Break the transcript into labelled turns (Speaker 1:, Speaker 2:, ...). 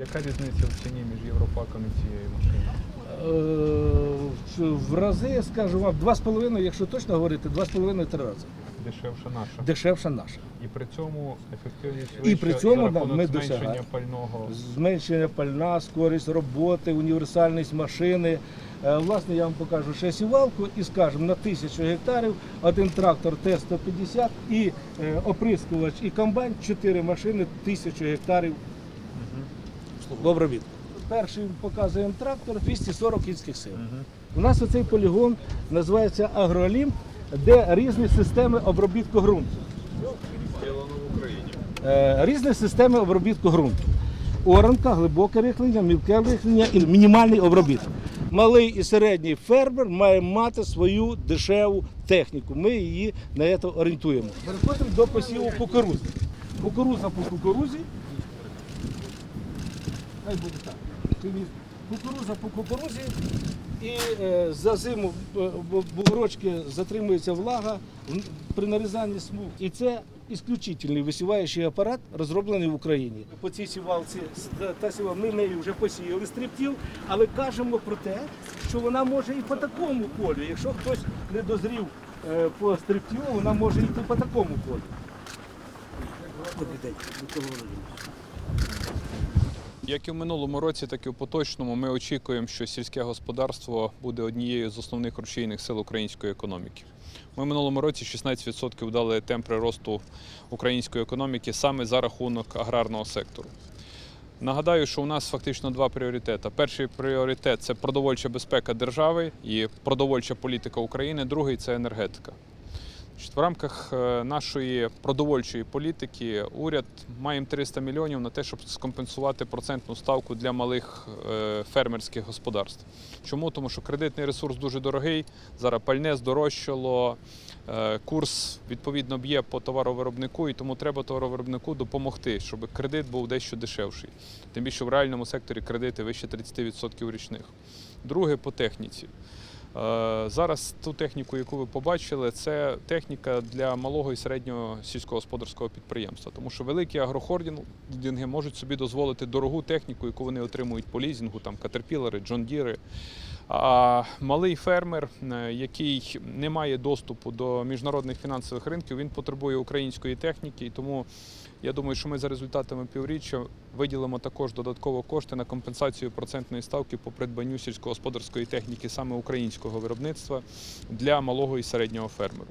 Speaker 1: Яка різниця в ціні між Європаком і цією машиною?
Speaker 2: Е, В рази, я скажу вам, два з половиною, якщо точно говорити, два з половиною три рази.
Speaker 1: Дешевша наша.
Speaker 2: Дешевша наша.
Speaker 1: І при цьому ефективність
Speaker 2: І при цьому,
Speaker 1: за рахунок
Speaker 2: ми
Speaker 1: зменшення
Speaker 2: досягаємо.
Speaker 1: пального.
Speaker 2: Зменшення пальна, скорість роботи, універсальність машини. Е, Власне, я вам покажу ще сівалку і скажемо, на тисячу гектарів один трактор Т-150 і е, оприскувач і комбайн, чотири машини, тисячу гектарів Добре від. Перший показуємо трактор 240 кінських сил. У нас оцей полігон називається Агроолімп, де різні системи обробітку ґрунту. Е, різні системи обробітку ґрунту. Оранка, глибоке рихлення, мілке рихлення і мінімальний обробіток. Малий і середній фермер має мати свою дешеву техніку. Ми її на це орієнтуємо. Переходимо до посіву кукурузи. Кукуруза по кукурузі. Хай буде так. Кукуруза по кукурузі. І е, за зиму е, бугорочки затримується влага при нарізанні смуг. І це ісключительний висіваючий апарат, розроблений в Україні. По цій сівалці та- сіва, ми нею вже посіяли стріптів, але кажемо про те, що вона може і по такому полю. Якщо хтось не дозрів е, по стріптів, вона може йти по такому полю. Добрий день, Микола Володимирович.
Speaker 3: Як і в минулому році, так і в поточному ми очікуємо, що сільське господарство буде однією з основних рушійних сил української економіки. Ми в минулому році 16% дали темп приросту української економіки саме за рахунок аграрного сектору. Нагадаю, що у нас фактично два пріоритети. Перший пріоритет це продовольча безпека держави і продовольча політика України. Другий це енергетика. В рамках е, нашої продовольчої політики уряд має 300 мільйонів на те, щоб скомпенсувати процентну ставку для малих е, фермерських господарств. Чому? Тому що кредитний ресурс дуже дорогий. Зараз пальне здорожчало, е, курс відповідно б'є по товаровиробнику, і тому треба товаровиробнику допомогти, щоб кредит був дещо дешевший. Тим більше в реальному секторі кредити вище 30% річних. Друге по техніці. Е, Зараз ту техніку, яку ви побачили, це техніка для малого і середнього сільськогосподарського підприємства, тому що великі агрохординги можуть собі дозволити дорогу техніку, яку вони отримують по лізінгу, там катерпілери, джондіри. А малий фермер, е, який не має доступу до міжнародних фінансових ринків, він потребує української техніки, і тому я думаю, що ми за результатами півріччя виділимо також додатково кошти на компенсацію процентної ставки по придбанню сільськогосподарської техніки саме українського виробництва для малого і середнього фермеру.